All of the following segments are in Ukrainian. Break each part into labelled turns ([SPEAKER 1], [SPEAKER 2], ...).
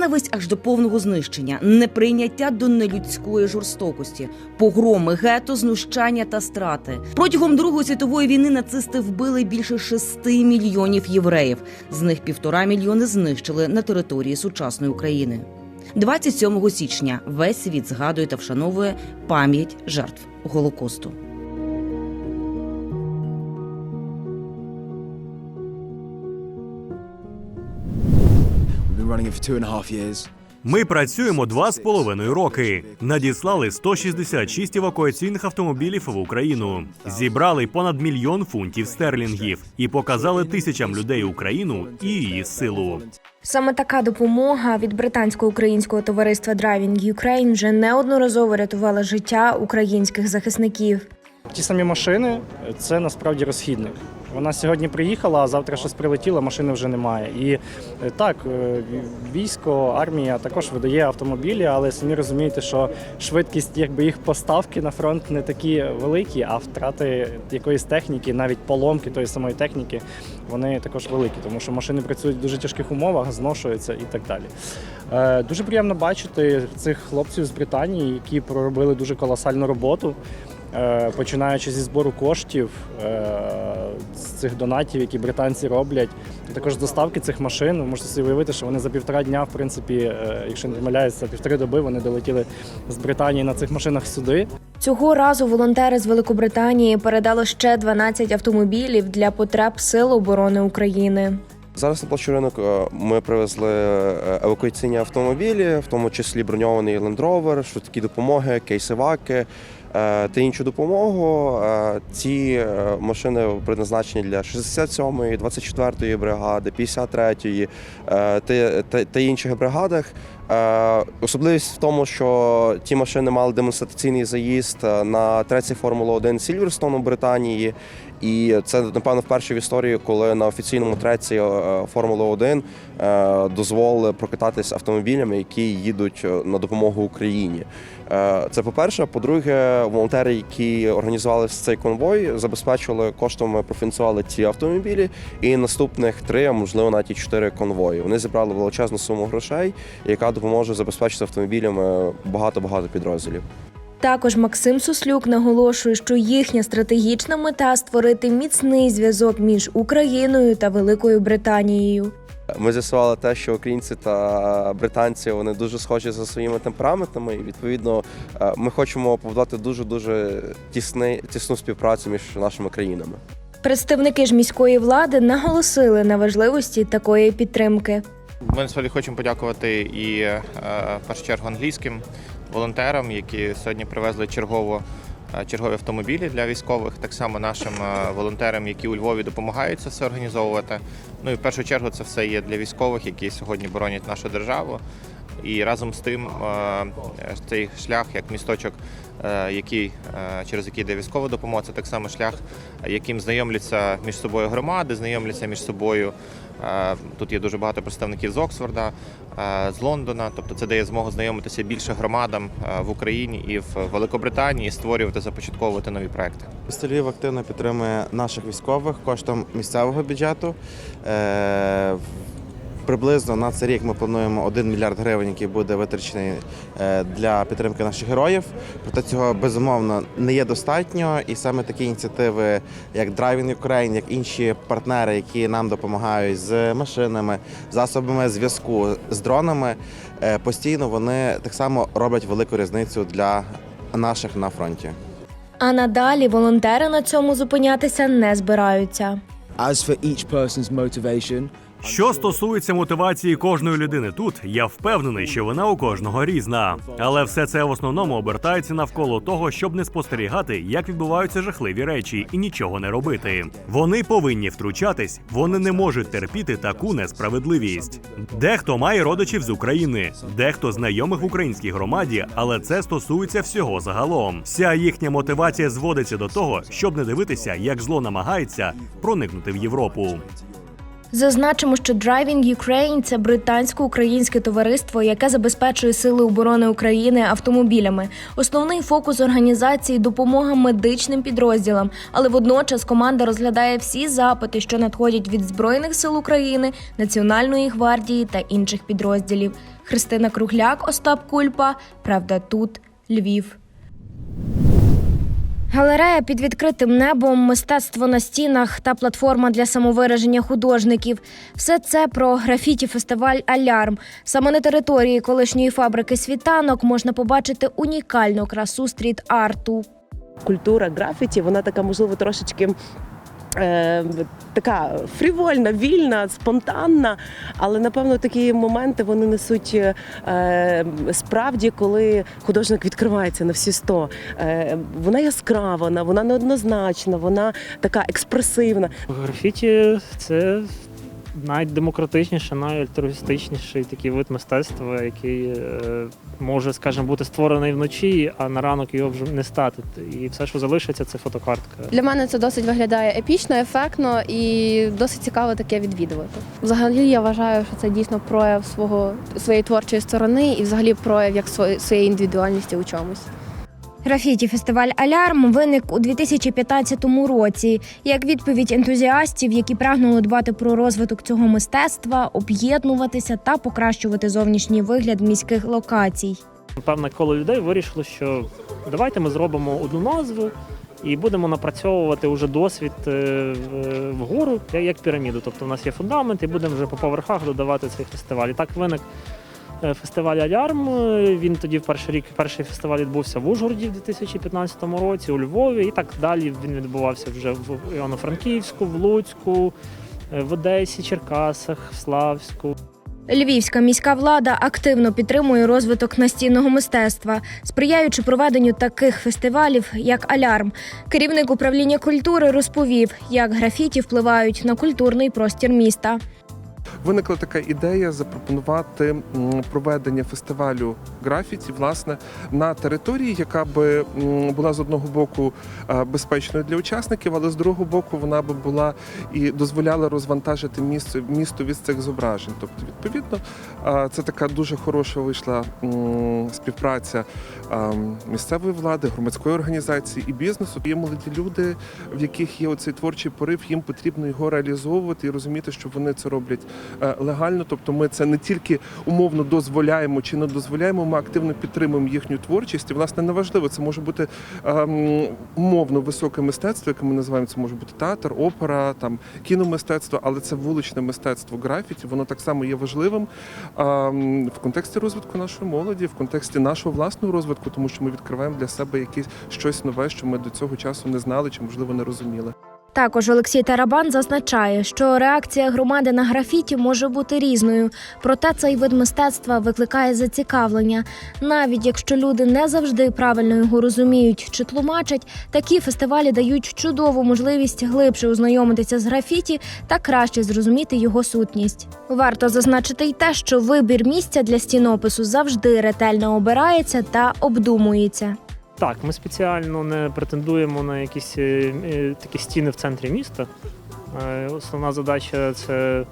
[SPEAKER 1] Ненависть аж до повного знищення, неприйняття до нелюдської жорстокості, погроми, гето, знущання та страти. Протягом Другої світової війни нацисти вбили більше шести мільйонів євреїв. З них півтора мільйони знищили на території сучасної України. 27 січня весь світ згадує та вшановує пам'ять жертв Голокосту.
[SPEAKER 2] Ми працюємо два з половиною роки. Надіслали 166 евакуаційних автомобілів в Україну. Зібрали понад мільйон фунтів стерлінгів і показали тисячам людей Україну і її силу.
[SPEAKER 3] Саме така допомога від британсько-українського товариства Driving Ukraine вже неодноразово рятувала життя українських захисників.
[SPEAKER 4] Ті самі машини це насправді розхідник. Вона сьогодні приїхала, а завтра щось прилетіло, машини вже немає. І е, так, е, військо, армія також видає автомобілі, але самі розумієте, що швидкість якби їх поставки на фронт не такі великі, а втрати якоїсь техніки, навіть поломки тої самої техніки, вони також великі, тому що машини працюють в дуже тяжких умовах, зношуються і так далі. Е, Дуже приємно бачити цих хлопців з Британії, які проробили дуже колосальну роботу. Починаючи зі збору коштів з цих донатів, які британці роблять, також доставки цих машин. Ви можете собі уявити, що вони за півтора дня, в принципі, е, якщо не помиляюся, півтори доби вони долетіли з Британії на цих машинах сюди.
[SPEAKER 3] Цього разу волонтери з Великобританії передали ще 12 автомобілів для потреб Сил оборони України.
[SPEAKER 5] Зараз на площу ринок е, ми привезли е, евакуаційні автомобілі, в тому числі броньований Land Rover, швидкі допомоги, кейсиваки та іншу допомогу. Е, Ці е, машини предназначені для 67-ї, 24-ї бригади, 53-ї е, та, та, та інших бригадах. Е, Особливість в тому, що ті машини мали демонстраційний заїзд е, на третій Формула 1 Сільверстон у Британії. І це напевно вперше в історії, коли на офіційному треці е, Формули 1 е, дозволили прокататись автомобілями, які їдуть на допомогу Україні. Це по-перше. По-друге, волонтери, які організували цей конвой, забезпечували коштами, профінансували ці автомобілі. І наступних три, а можливо навіть чотири конвої. Вони зібрали величезну суму грошей, яка допоможе забезпечити автомобілями багато-багато підрозділів.
[SPEAKER 3] Також Максим Суслюк наголошує, що їхня стратегічна мета створити міцний зв'язок між Україною та Великою Британією.
[SPEAKER 5] Ми з'ясували те, що українці та британці вони дуже схожі за своїми темпераментами, і відповідно е, ми хочемо побудувати дуже дуже тісний тісну співпрацю між нашими країнами.
[SPEAKER 3] Представники ж міської влади наголосили на важливості такої підтримки.
[SPEAKER 6] Ми насправді хочемо подякувати і е, в першу чергу англійським волонтерам, які сьогодні привезли чергово е, чергові автомобілі для військових. Так само нашим е, волонтерам, які у Львові допомагають це все організовувати. Ну і в першу чергу це все є для військових, які сьогодні боронять нашу державу. І разом з тим е, цей шлях, як місточок, е, який, е, через який йде військова допомога, це так само шлях, яким знайомляться між собою громади, знайомляться між собою. Е, Тут є дуже багато представників з Оксфорда, е, з Лондона. Тобто це дає змогу знайомитися більше громадам е, в Україні і в Великобританії, створювати, започатковувати нові проекти.
[SPEAKER 7] Місто активно підтримує наших військових коштом місцевого бюджету. Приблизно на цей рік ми плануємо 1 мільярд гривень, який буде витрачений е, для підтримки наших героїв. Проте цього безумовно не є достатньо, і саме такі ініціативи, як Driving Ukraine, як інші партнери, які нам допомагають з машинами, засобами зв'язку, з дронами, е, постійно вони так само роблять велику різницю для наших на фронті.
[SPEAKER 3] А надалі волонтери на цьому зупинятися не збираються.
[SPEAKER 8] As for each person's motivation,
[SPEAKER 2] Що стосується мотивації кожної людини тут, я впевнений, що вона у кожного різна. Але все це в основному обертається навколо того, щоб не спостерігати, як відбуваються жахливі речі, і нічого не робити. Вони повинні втручатись, вони не можуть терпіти таку несправедливість. Дехто має родичів з України, дехто знайомих в українській громаді, але це стосується всього загалом. Вся їхня мотивація зводиться до того, щоб не дивитися, як зло намагається проникнути в Європу.
[SPEAKER 3] Зазначимо, що Driving Ukraine – це британсько-українське товариство, яке забезпечує сили оборони України автомобілями. Основний фокус організації допомога медичним підрозділам, але водночас команда розглядає всі запити, що надходять від збройних сил України, Національної гвардії та інших підрозділів. Христина Кругляк, Остап Кульпа. Правда, тут Львів. Галерея під відкритим небом, мистецтво на стінах та платформа для самовираження художників. Все це про графіті фестиваль Алярм. Саме на території колишньої фабрики світанок можна побачити унікальну красу стріт-арту.
[SPEAKER 9] культура графіті, вона така, можливо, трошечки. Е, така фрівольна, вільна, спонтанна, але напевно такі моменти вони несуть е, справді, коли художник відкривається на всі сто. Е, вона яскрава, вона неоднозначна, вона така експресивна.
[SPEAKER 4] Графіті це найдемократичніше, найальтруїстичніший такий вид мистецтва, який е, може, скажімо, бути створений вночі, а на ранок його вже не стати. І все, що залишиться, це фотокартка.
[SPEAKER 10] Для мене це досить виглядає епічно, ефектно і досить цікаво таке відвідувати. Взагалі я вважаю, що це дійсно прояв свого своєї творчої сторони і взагалі прояв як своє- своєї індивідуальності у чомусь.
[SPEAKER 3] Графіті фестиваль Алярм виник у 2015 році як відповідь ентузіастів, які прагнули дбати про розвиток цього мистецтва, об'єднуватися та покращувати зовнішній вигляд міських локацій.
[SPEAKER 4] Певне коло людей вирішило, що давайте ми зробимо одну назву і будемо напрацьовувати уже досвід е, вгору, як- піраміду. Тобто, у нас є фундамент, і будемо вже по поверхах додавати цей фестиваль. І так виник фестиваль Алярм. Е, Він тоді в перший рік перший фестиваль відбувся в Ужгороді в 2015 році, у Львові, і так далі він відбувався вже в Івано-Франківську, в Луцьку, е, в Одесі, Черкасах, в Славську.
[SPEAKER 3] Львівська міська влада активно підтримує розвиток настінного мистецтва, сприяючи проведенню таких фестивалів, як Алярм. Керівник управління культури розповів, як графіті впливають на культурний простір міста.
[SPEAKER 11] Виникла така ідея запропонувати проведення фестивалю графіті власне на території, яка би була з одного боку е, безпечною для учасників, але з другого боку вона би була і дозволяла розвантажити місто місто від цих зображень. Тобто, відповідно, е, це така дуже хороша вийшла співпраця е, місцевої влади, громадської організації і бізнесу. Є молоді люди, в яких є оцей творчий порив, їм потрібно його реалізовувати і розуміти, що вони це роблять легально. Тобто, ми це не тільки умовно дозволяємо чи не дозволяємо, ми активно підтримуємо їхню творчість. І власне неважливо, це може бути ем, умовно високе мистецтво, яке ми називаємо це може бути театр, опера, там кіномистецтво, але це вуличне мистецтво графіті. Воно так само є важливим ем, в контексті розвитку нашої молоді, в контексті нашого власного розвитку, тому що ми відкриваємо для себе якесь щось нове, що ми до цього часу не знали чи можливо не розуміли.
[SPEAKER 3] Також Олексій Тарабан зазначає, що реакція громади на графіті може бути різною, проте цей вид мистецтва викликає зацікавлення. Навіть якщо люди не завжди правильно його розуміють чи тлумачать, такі фестивалі дають чудову можливість глибше ознайомитися з графіті та краще зрозуміти його сутність. Варто зазначити й те, що вибір місця для стінопису завжди ретельно обирається та обдумується.
[SPEAKER 4] Так, ми спеціально не претендуємо на якісь е, е, такі стіни в центрі міста. Е, Основна задача це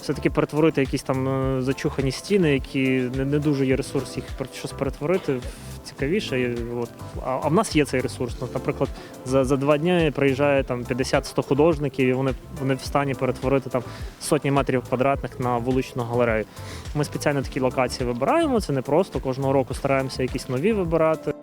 [SPEAKER 4] все-таки перетворити якісь там зачухані стіни, які не, дуже є ресурс їх щось перетворити цікавіше. От. А, в нас є цей ресурс. Наприклад, за, за два дні приїжджає там 50-100 художників, і вони, вони в стані перетворити там сотні метрів квадратних на вуличну галерею. Ми спеціально такі локації вибираємо. Це не просто кожного року стараємося якісь нові вибирати.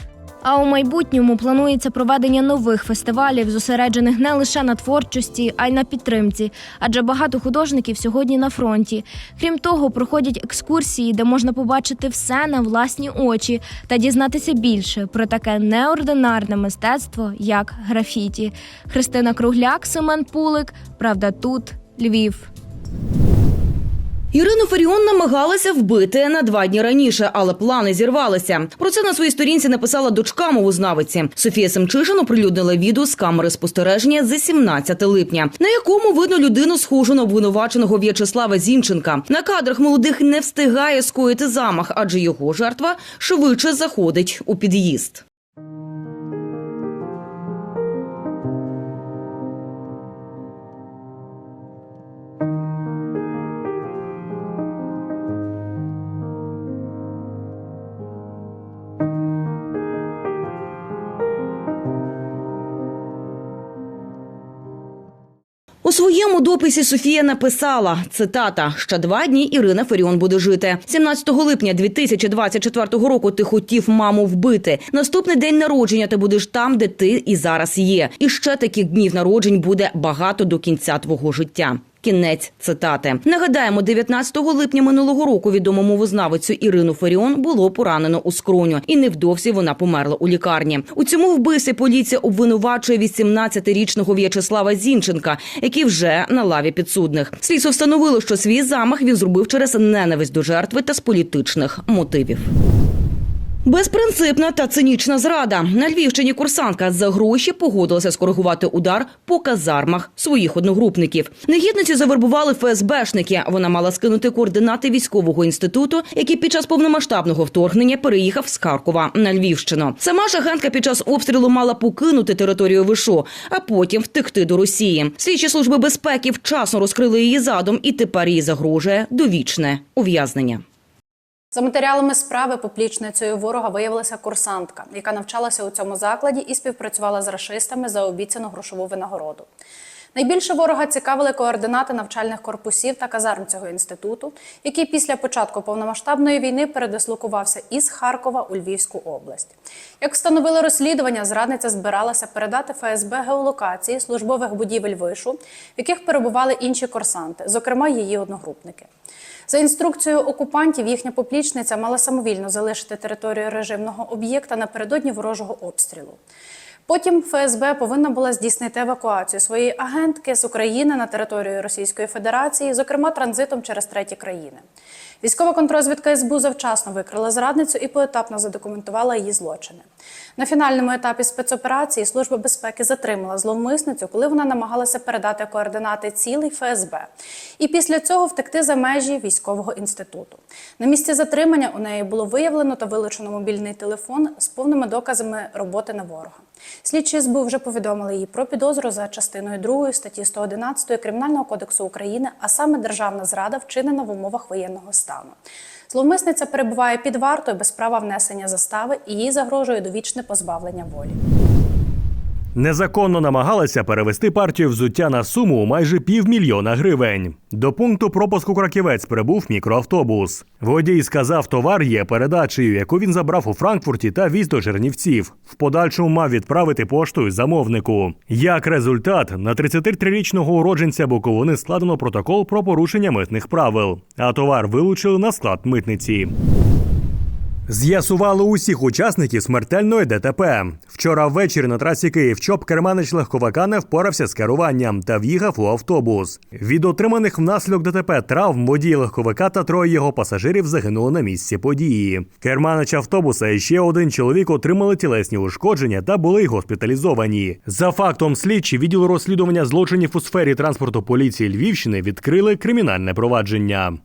[SPEAKER 3] А у майбутньому планується проведення нових фестивалів, зосереджених не лише на творчості, а й на підтримці, адже багато художників сьогодні на фронті. Крім того, проходять екскурсії, де можна побачити все на власні очі та дізнатися більше про таке неординарне мистецтво, як графіті. Христина Кругляк, Семен Пулик. Правда, тут Львів.
[SPEAKER 1] Ірину Фаріон намагалася вбити на два дні раніше, але плани зірвалися. Про це на своїй сторінці написала дочка мовознавиці. Софія Семчишин оприлюднила відео з камери спостереження за 17 липня, на якому видно людину схожу на обвинуваченого В'ячеслава Зінченка. На кадрах молодих не встигає скоїти замах, адже його жертва швидше заходить у під'їзд. Своєму дописі Софія написала цитата: ще два дні Ірина Феріон буде жити. 17 липня 2024 року. Ти хотів маму вбити. Наступний день народження ти будеш там, де ти і зараз є. І ще таких днів народжень буде багато до кінця твого життя. Кінець цитати. Нагадаємо, 19 липня минулого року відому мовознавицю Ірину Феріон було поранено у скроню, і невдовзі вона померла у лікарні. У цьому вбивстві поліція обвинувачує 18-річного В'ячеслава Зінченка, який вже на лаві підсудних. Слідство встановило, що свій замах він зробив через ненависть до жертви та з політичних мотивів. Безпринципна та цинічна зрада на Львівщині курсантка за гроші погодилася скоригувати удар по казармах своїх одногрупників. Негідниці завербували ФСБшники. Вона мала скинути координати військового інституту, який під час повномасштабного вторгнення переїхав з Харкова на Львівщину. Сама ж агентка під час обстрілу мала покинути територію ВИШО, а потім втекти до Росії. Слідчі служби безпеки вчасно розкрили її задум, і тепер їй загрожує довічне ув'язнення.
[SPEAKER 12] За матеріалами справи поплічницею ворога виявилася курсантка, яка навчалася у цьому закладі і співпрацювала з рашистами за обіцяну грошову винагороду. Найбільше ворога цікавили координати навчальних корпусів та казарм цього інституту, який після початку повномасштабної війни передислокувався із Харкова у Львівську область. Як встановили розслідування, зрадниця збиралася передати ФСБ геолокації службових будівель вишу, в яких перебували інші курсанти, зокрема її одногрупники. За інструкцією окупантів, їхня поплічниця мала самовільно залишити територію режимного об'єкта напередодні ворожого обстрілу. Потім ФСБ повинна була здійснити евакуацію своєї агентки з України на територію Російської Федерації, зокрема транзитом через треті країни. Військова контрозвідка СБУ завчасно викрила зрадницю і поетапно задокументувала її злочини. На фінальному етапі спецоперації Служба безпеки затримала зловмисницю, коли вона намагалася передати координати цілий ФСБ, і після цього втекти за межі військового інституту. На місці затримання у неї було виявлено та вилучено мобільний телефон з повними доказами роботи на ворога. Слідчі СБУ вже повідомили її про підозру за частиною 2 статті 111 Кримінального кодексу України, а саме державна зрада, вчинена в умовах воєнного стану. Зловмисниця перебуває під вартою без права внесення застави і їй загрожує довічне позбавлення волі.
[SPEAKER 2] Незаконно намагалася перевести партію взуття на суму у майже півмільйона гривень. До пункту пропуску краківець прибув мікроавтобус. Водій сказав, товар є передачею, яку він забрав у Франкфурті та віз до Чернівців. В подальшому мав відправити поштою замовнику. Як результат, на 33-річного уродженця Буковини складено протокол про порушення митних правил, а товар вилучили на склад митниці. З'ясували усіх учасників смертельної ДТП. Вчора ввечері на трасі Київ-Чоп керманич легковика не впорався з керуванням та в'їхав у автобус. Від отриманих внаслідок ДТП травм водій легковика та троє його пасажирів загинули на місці події. Керманич автобуса і ще один чоловік отримали тілесні ушкодження та були госпіталізовані. За фактом слідчі відділу розслідування злочинів у сфері транспорту поліції Львівщини відкрили кримінальне провадження.